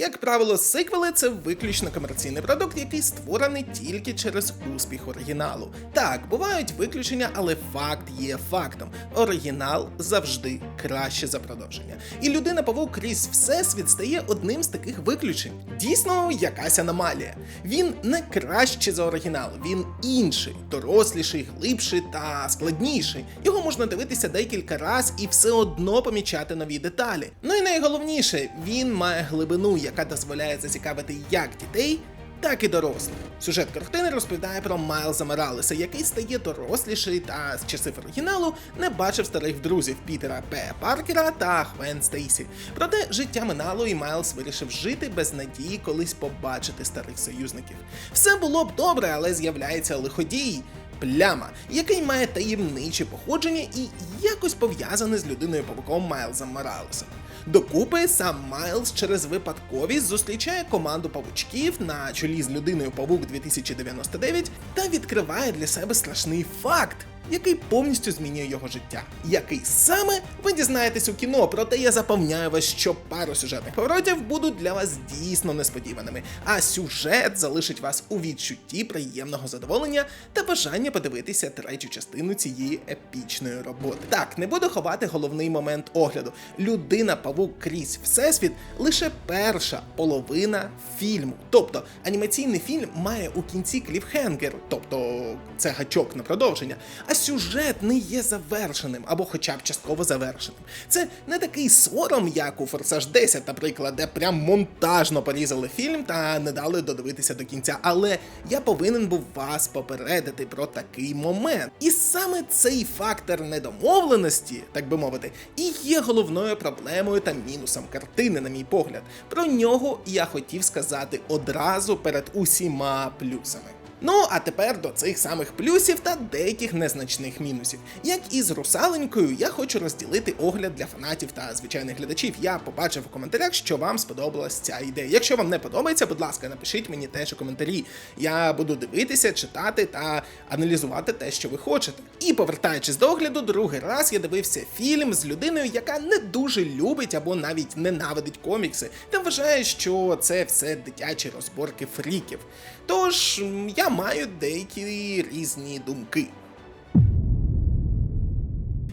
Як правило, сиквели це виключно комерційний продукт, який створений тільки через успіх оригіналу. Так, бувають виключення, але факт є фактом. Оригінал завжди краще за продовження. І людина павук крізь всесвіт стає одним з таких виключень. Дійсно, якась аномалія. Він не краще за оригінал, він інший, доросліший, глибший та складніший. Його можна дивитися декілька раз і все одно помічати нові деталі. Ну і найголовніше, він має глибину, яка дозволяє зацікавити як дітей. Так і дорослих. Сюжет картини розповідає про Майлза Моралеса, який стає доросліший та з часів оригіналу не бачив старих друзів Пітера П. Паркера та Хвен Стейсі. Проте життя минало, і Майлз вирішив жити без надії колись побачити старих союзників. Все було б добре, але з'являється лиходій. Пляма, який має таємниче походження і якось пов'язаний з людиною павуком Майлзом Моралесом. Докупи сам Майлз через випадковість зустрічає команду павучків на чолі з людиною Павук 2099 та відкриває для себе страшний факт. Який повністю змінює його життя. Який саме ви дізнаєтесь у кіно, проте я запевняю вас, що пару сюжетних поворотів будуть для вас дійсно несподіваними, а сюжет залишить вас у відчутті приємного задоволення та бажання подивитися третю частину цієї епічної роботи. Так, не буду ховати головний момент огляду. Людина павук крізь всесвіт лише перша половина фільму. Тобто анімаційний фільм має у кінці кліфхенгер, тобто це гачок на продовження. А сюжет не є завершеним або хоча б частково завершеним. Це не такий сором, як у Форсаж 10, наприклад, де прям монтажно порізали фільм та не дали додивитися до кінця. Але я повинен був вас попередити про такий момент. І саме цей фактор недомовленості, так би мовити, і є головною проблемою та мінусом картини, на мій погляд. Про нього я хотів сказати одразу перед усіма плюсами. Ну, а тепер до цих самих плюсів та деяких незначних мінусів. Як і з русаленькою, я хочу розділити огляд для фанатів та звичайних глядачів. Я побачив у коментарях, що вам сподобалась ця ідея. Якщо вам не подобається, будь ласка, напишіть мені теж у коментарі. Я буду дивитися, читати та аналізувати те, що ви хочете. І повертаючись до огляду, другий раз я дивився фільм з людиною, яка не дуже любить або навіть ненавидить комікси, та вважає, що це все дитячі розборки фріків. Тож я маю деякі різні думки.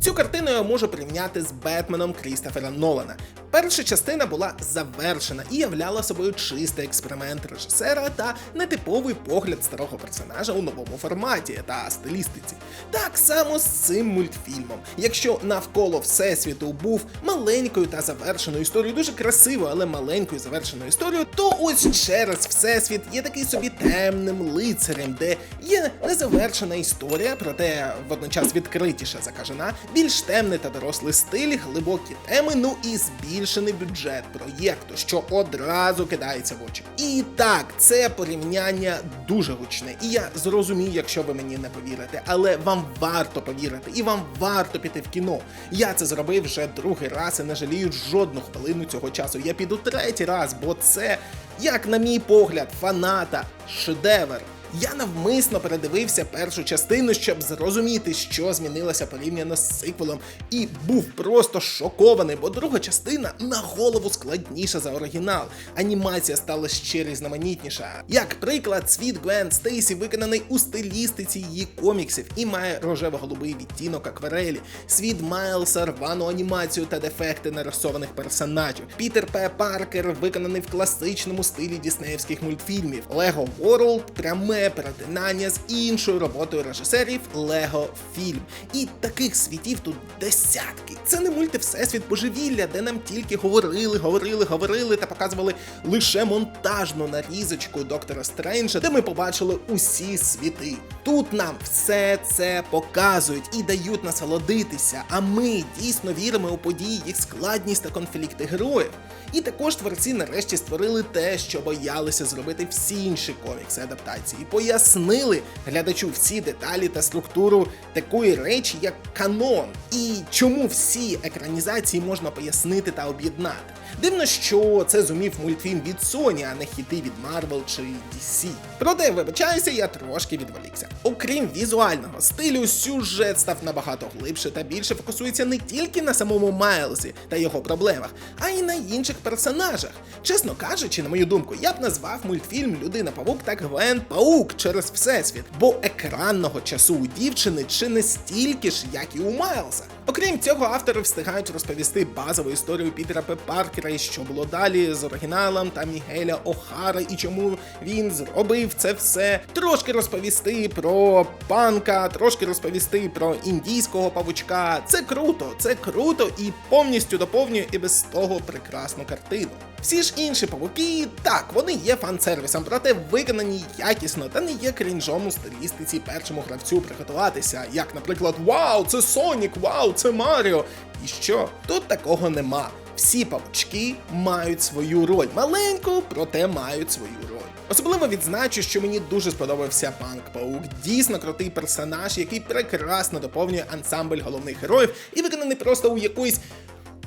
Цю картину я можу порівняти з Бетменом Крістофера Нолана. Перша частина була завершена і являла собою чистий експеримент режисера та нетиповий погляд старого персонажа у новому форматі та стилістиці. Так само з цим мультфільмом. Якщо навколо всесвіту був маленькою та завершеною історією, дуже красивою, але маленькою завершеною історією, то ось через всесвіт є такий собі темним лицарем, де є незавершена історія, проте водночас відкритіша закажена, більш темний та дорослий стиль, глибокі теми, ну і збільшений бюджет проєкту, що одразу кидається в очі. І так, це порівняння дуже гучне, і я зрозумію, якщо ви мені не повірите, але вам варто повірити, і вам варто піти в кіно. Я це зробив вже другий раз і не жалію жодну хвилину цього часу. Я піду третій раз, бо це, як на мій погляд, фаната, шедевр. Я навмисно передивився першу частину, щоб зрозуміти, що змінилося порівняно з сиквелом, і був просто шокований, бо друга частина на голову складніша за оригінал. Анімація стала ще різноманітніша. Як приклад, світ Гвен Стейсі виконаний у стилістиці її коміксів і має рожево-голубий відтінок акварелі. Світ Майлса рвану анімацію та дефекти нарисованих персонажів. Пітер П. Паркер виконаний в класичному стилі діснеївських мультфільмів. Лего World пряме перетинання з іншою роботою режисерів Лего Фільм. І таких світів тут десятки. Це не мульти Всесвіт божевілля, де нам тільки говорили, говорили, говорили та показували лише монтажну нарізочку доктора Стренджа, де ми побачили усі світи. Тут нам все це показують і дають насолодитися, а ми дійсно віримо у події, їх складність та конфлікти героїв. І також творці нарешті створили те, що боялися зробити всі інші комікси адаптації. Пояснили глядачу всі деталі та структуру такої речі, як канон, і чому всі екранізації можна пояснити та об'єднати. Дивно, що це зумів мультфільм від Sony, а не хіти від Marvel чи DC. Проте, вибачаюся, я трошки відволікся. Окрім візуального стилю, сюжет став набагато глибше та більше фокусується не тільки на самому Майлзі та його проблемах, а й на інших персонажах. Чесно кажучи, на мою думку, я б назвав мультфільм Людина Павук та Гвен Паук через Всесвіт, бо екранного часу у дівчини чи не стільки ж, як і у Майлза. Окрім цього, автори встигають розповісти базову історію Пітера П. Паркера і що було далі з оригіналом та Мігеля Охара і чому він зробив це все. Трошки розповісти про панка, трошки розповісти про індійського павучка. Це круто, це круто і повністю доповнює і без того прекрасну картину. Всі ж інші павуки, так, вони є фан-сервісом, проте виконані якісно та не є крінжом у стилістиці першому гравцю приготуватися, як, наприклад, Вау, це Сонік, Вау, це Маріо. І що? Тут такого нема. Всі павучки мають свою роль. Маленьку, проте мають свою роль. Особливо відзначу, що мені дуже сподобався Панк Паук. Дійсно крутий персонаж, який прекрасно доповнює ансамбль головних героїв і виконаний просто у якоїсь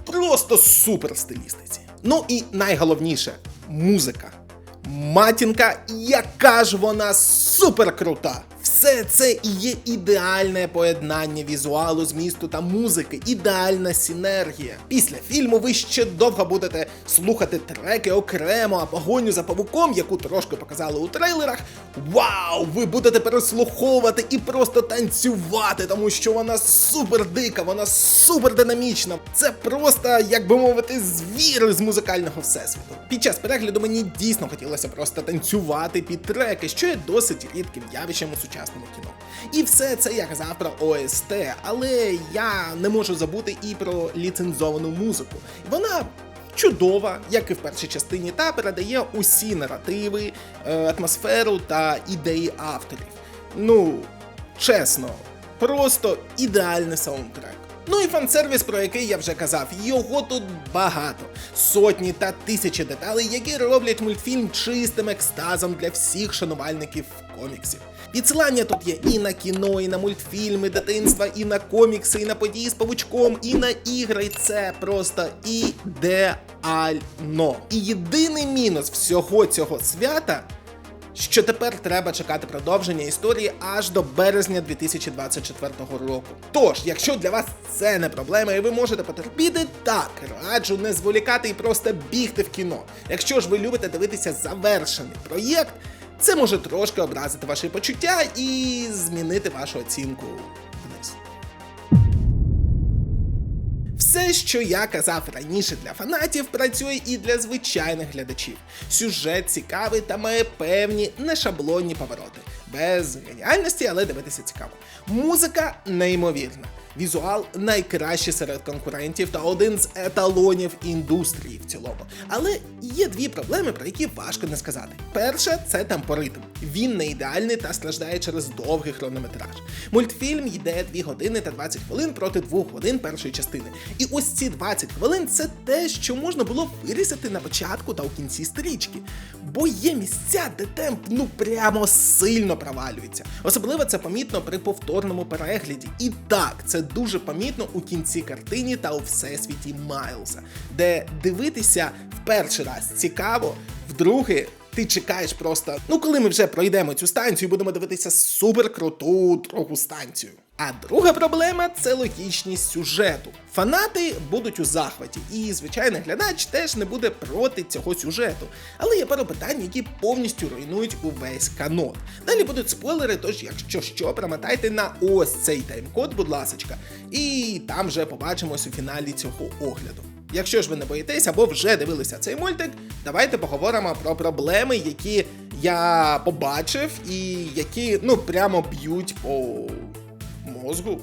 просто супер стилістиці. Ну і найголовніше музика. Матінка, яка ж вона супер крута! Все це і є ідеальне поєднання візуалу, змісту та музики, ідеальна синергія. Після фільму ви ще довго будете слухати треки окремо, а погоню за павуком, яку трошки показали у трейлерах. Вау! Ви будете переслуховувати і просто танцювати, тому що вона супер дика, вона супер динамічна. Це просто, як би мовити, звір з музикального всесвіту. Під час перегляду мені дійсно хотілося просто танцювати під треки, що є досить рідким явищем у сучасному кіно. І все це я казав про ОСТ, але я не можу забути і про ліцензовану музику. Вона чудова, як і в першій частині, та передає усі наративи, е, атмосферу та ідеї авторів. Ну, чесно, просто ідеальний саундтрек. Ну і фан-сервіс, про який я вже казав, його тут багато. Сотні та тисячі деталей, які роблять мультфільм чистим екстазом для всіх шанувальників коміксів. Відсилання тут є і на кіно, і на мультфільми дитинства, і на комікси, і на події з павучком, і на ігри. Це просто ідеально. І єдиний мінус всього цього свята що тепер треба чекати продовження історії аж до березня 2024 року. Тож, якщо для вас це не проблема і ви можете потерпіти, так раджу не зволікати і просто бігти в кіно. Якщо ж ви любите дивитися завершений проєкт, це може трошки образити ваші почуття і змінити вашу оцінку Все, що я казав раніше для фанатів, працює і для звичайних глядачів. Сюжет цікавий та має певні нешаблонні повороти. Без геніальності, але дивитися цікаво. Музика неймовірна. Візуал найкращий серед конкурентів та один з еталонів індустрії в цілому. Але є дві проблеми, про які важко не сказати. Перша це темпоритм. Він не ідеальний та страждає через довгий хронометраж. Мультфільм йде 2 години та 20 хвилин проти 2 годин першої частини. І ось ці 20 хвилин це те, що можна було вирізати на початку та у кінці стрічки. Бо є місця, де темп ну прямо сильно провалюється. Особливо це помітно при повторному перегляді. І так, це дуже помітно у кінці картині та у всесвіті Майлза, де дивитися в перший раз цікаво, вдруге. Ти чекаєш просто, ну коли ми вже пройдемо цю станцію, будемо дивитися суперкруту другу станцію. А друга проблема це логічність сюжету. Фанати будуть у захваті, і звичайний глядач теж не буде проти цього сюжету. Але є пару питань, які повністю руйнують увесь канон. Далі будуть спойлери, тож якщо що, промотайте на ось цей тайм-код, будь ласочка, і там вже побачимось у фіналі цього огляду. Якщо ж ви не боїтесь або вже дивилися цей мультик, давайте поговоримо про проблеми, які я побачив, і які ну прямо б'ють по мозгу.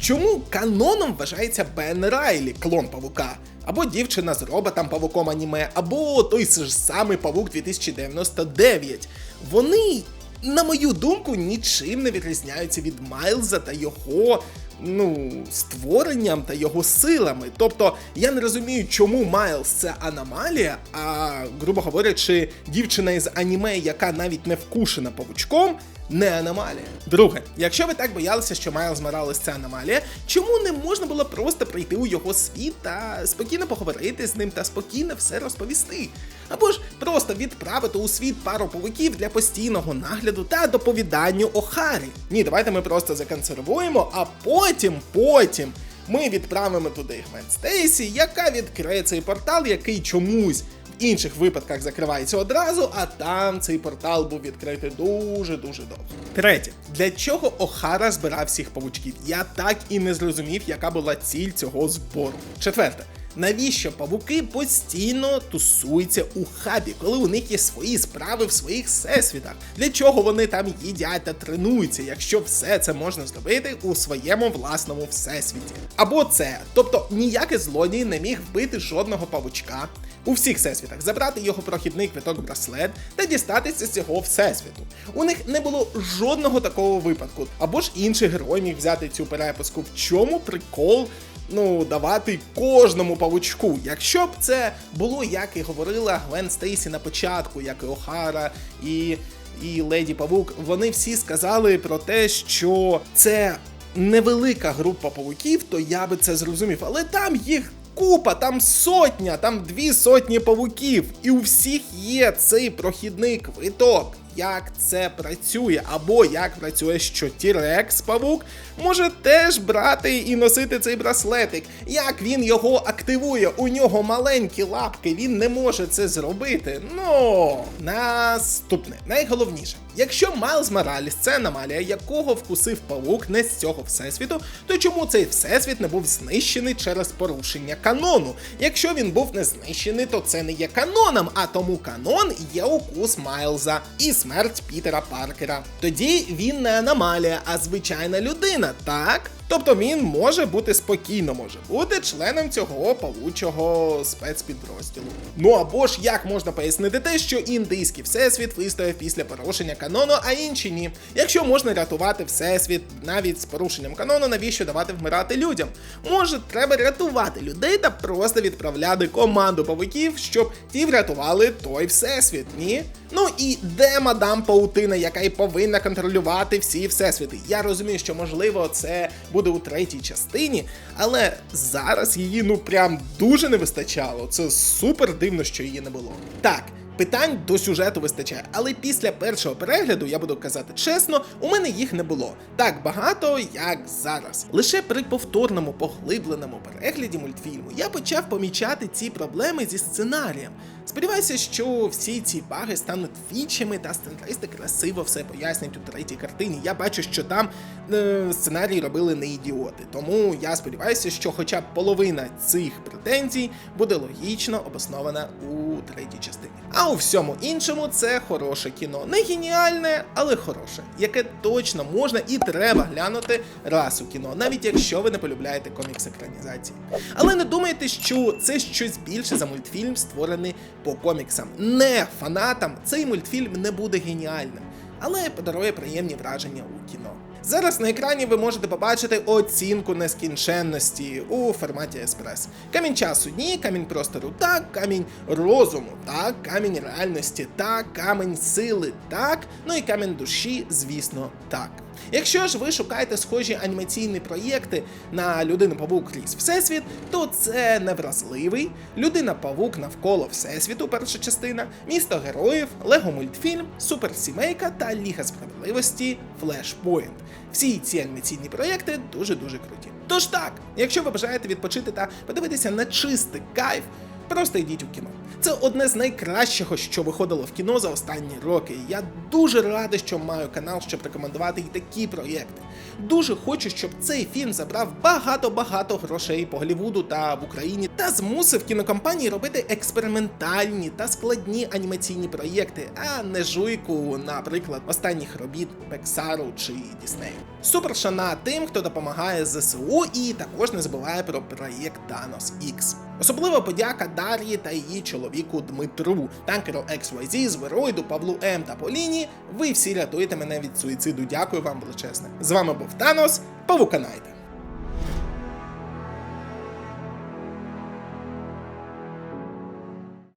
Чому каноном вважається Бен Райлі, клон павука? Або дівчина з роботом павуком аніме, або той ж самий павук 2099. Вони, на мою думку, нічим не відрізняються від Майлза та його ну, створенням та його силами. Тобто я не розумію, чому Майлз це аномалія, а грубо говорячи, дівчина із аніме, яка навіть не вкушена павучком, не аномалія. Друге, якщо ви так боялися, що Майлз Моралес це аномалія, чому не можна було просто прийти у його світ та спокійно поговорити з ним та спокійно все розповісти? Або ж просто відправити у світ пару павуків для постійного нагляду та доповідання Охарі. Ні, давайте ми просто законсервуємо, а потім, потім ми відправимо туди Гвен Стейсі, яка відкриє цей портал, який чомусь інших випадках закривається одразу, а там цей портал був відкритий дуже-дуже довго. Третє, для чого Охара збирав всіх павучків? Я так і не зрозумів, яка була ціль цього збору. Четверте. Навіщо павуки постійно тусуються у хабі, коли у них є свої справи в своїх всесвітах? Для чого вони там їдять та тренуються, якщо все це можна зробити у своєму власному всесвіті? Або це, тобто ніякий злодій не міг вбити жодного павучка у всіх всесвітах, забрати його прохідний квиток браслет та дістатися з цього всесвіту. У них не було жодного такого випадку, або ж інший герой міг взяти цю перепуску. В чому прикол? ну, давати кожному павучку. Якщо б це було, як і говорила Гвен Стейсі на початку, як і Охара і. І Леді Павук, вони всі сказали про те, що це невелика група павуків, то я би це зрозумів. Але там їх купа, там сотня, там дві сотні павуків, і у всіх є цей прохідний квиток як це працює, або як працює, що Тірекс павук може теж брати і носити цей браслетик. Як він його активує? У нього маленькі лапки, він не може це зробити. Ну, наступне, найголовніше. Якщо Майлз Мораліс це аномалія, якого вкусив павук не з цього всесвіту, то чому цей всесвіт не був знищений через порушення канону? Якщо він був не знищений, то це не є каноном, а тому канон є укус Майлза і смерть Пітера Паркера. Тоді він не аномалія, а звичайна людина, так? Тобто він може бути спокійно, може бути членом цього павучого спецпідрозділу. Ну або ж як можна пояснити те, що індийський всесвіт вистояв після порушення канону, а інші ні. Якщо можна рятувати всесвіт навіть з порушенням канону, навіщо давати вмирати людям? Може, треба рятувати людей та просто відправляти команду павуків, щоб ті врятували той всесвіт, ні? Ну і де мадам Паутина, яка й повинна контролювати всі всесвіти? Я розумію, що можливо це буде у третій частині, але зараз її ну прям дуже не вистачало. Це супер дивно, що її не було. Так. Питань до сюжету вистачає, але після першого перегляду, я буду казати чесно, у мене їх не було так багато, як зараз. Лише при повторному поглибленому перегляді мультфільму я почав помічати ці проблеми зі сценарієм. Сподіваюся, що всі ці баги стануть фічами та сценаристи красиво все пояснять у третій картині. Я бачу, що там е, сценарій робили не ідіоти. Тому я сподіваюся, що хоча б половина цих претензій буде логічно обоснована у третій частині. А у всьому іншому це хороше кіно. Не геніальне, але хороше, яке точно можна і треба глянути раз у кіно, навіть якщо ви не полюбляєте комікс екранізації. Але не думайте, що це щось більше за мультфільм, створений по коміксам. Не фанатам цей мультфільм не буде геніальним, але подарує приємні враження у кіно. Зараз на екрані ви можете побачити оцінку нескінченності у форматі еспрес. Камінь часу ні, камінь простору так, камінь розуму, так, камінь реальності, так, камінь сили, так, ну і камінь душі, звісно, так. Якщо ж ви шукаєте схожі анімаційні проєкти на людину павук крізь Всесвіт, то це невразливий, людина павук навколо Всесвіту, перша частина, місто героїв, Лего мультфільм, Суперсімейка та Ліга справедливості Flashpoint. Всі ці анімаційні проєкти дуже-дуже круті. Тож так, якщо ви бажаєте відпочити та подивитися на чистий кайф, просто йдіть у кіно. Це одне з найкращого, що виходило в кіно за останні роки. Я дуже радий, що маю канал, щоб рекомендувати і такі проєкти. Дуже хочу, щоб цей фільм забрав багато-багато грошей по Голлівуду та в Україні та змусив кінокомпанії робити експериментальні та складні анімаційні проєкти, а не жуйку, наприклад, останніх робіт Пексару чи Діснею. Супер шана тим, хто допомагає ЗСУ, і також не забуває про проєкт Thanos X. Особливо подяка Дар'ї та її чоловіку Дмитру, танкеру XYZ, Звероїду, Павлу М та Поліні. Ви всі рятуєте мене від суїциду. Дякую вам величезне. З вами був Танос. Павуканайте!